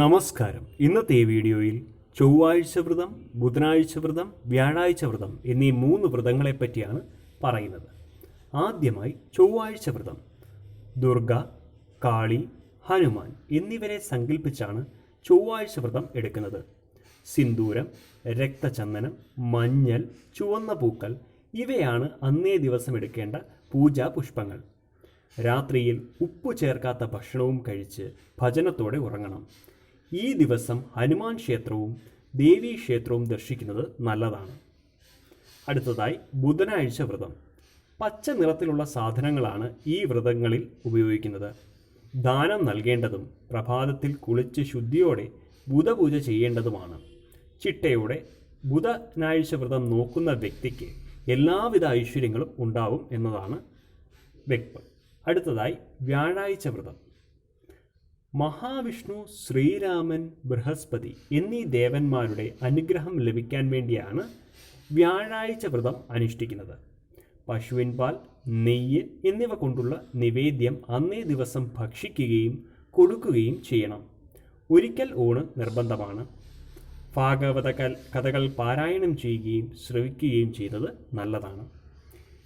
നമസ്കാരം. ഇന്നത്തെ ഈ വീഡിയോയിൽ ചൊവ്വാഴ്ച വ്രതം ബുധനാഴ്ച വ്രതം വ്യാഴാഴ്ച വ്രതം എന്നീ മൂന്ന് വ്രതങ്ങളെ പറ്റിയാണ് പറയുന്നത്. ആദ്യമായി ചൊവ്വാഴ്ച വ്രതം. ദുർഗ കാളി ഹനുമാൻ എന്നിവരെ സങ്കല്പിച്ചാണ് ചൊവ്വാഴ്ച വ്രതം എടുക്കുന്നത്. സിന്ദൂരം രക്തചന്ദനം മഞ്ഞൾ ചുവന്ന പൂക്കൾ ഇവയാണ് അന്നേ ദിവസം എടുക്കേണ്ട പൂജാ പുഷ്പങ്ങൾ. രാത്രിയിൽ ഉപ്പു ചേർക്കാത്ത ഭക്ഷണവും കഴിച്ച് ഭജനത്തോടെ ഉറങ്ങണം. ഈ ദിവസം ഹനുമാൻ ക്ഷേത്രവും ദേവീ ക്ഷേത്രവും ദർശിക്കുന്നത് നല്ലതാണ്. അടുത്തതായി ബുധനാഴ്ച വ്രതം. പച്ച നിറത്തിലുള്ള സാധനങ്ങളാണ് ഈ വ്രതങ്ങളിൽ ഉപയോഗിക്കുന്നത്. ദാനം നൽകേണ്ടതും പ്രഭാതത്തിൽ കുളിച്ച് ശുദ്ധിയോടെ ബുധപൂജ ചെയ്യേണ്ടതുമാണ്. ചിട്ടയോടെ ബുധനാഴ്ച വ്രതം നോക്കുന്ന വ്യക്തിക്ക് എല്ലാവിധ ഐശ്വര്യങ്ങളും ഉണ്ടാവും എന്നതാണ് വ്യക്തം. അടുത്തതായി വ്യാഴാഴ്ച വ്രതം. മഹാവിഷ്ണു ശ്രീരാമൻ ബൃഹസ്പതി എന്നീ ദേവന്മാരുടെ അനുഗ്രഹം ലഭിക്കാൻ വേണ്ടിയാണ് വ്യാഴാഴ്ച വ്രതം അനുഷ്ഠിക്കുന്നത്. പശുവിൻ പാൽ നെയ്യ് എന്നിവ കൊണ്ടുള്ള നിവേദ്യം അന്നേ ദിവസം ഭക്ഷിക്കുകയും കൊടുക്കുകയും ചെയ്യണം. ഒരിക്കൽ ഊണ് നിർബന്ധമാണ്. ഭാഗവത കഥകൾ പാരായണം ചെയ്യുകയും ശ്രവിക്കുകയും ചെയ്യുന്നത് നല്ലതാണ്.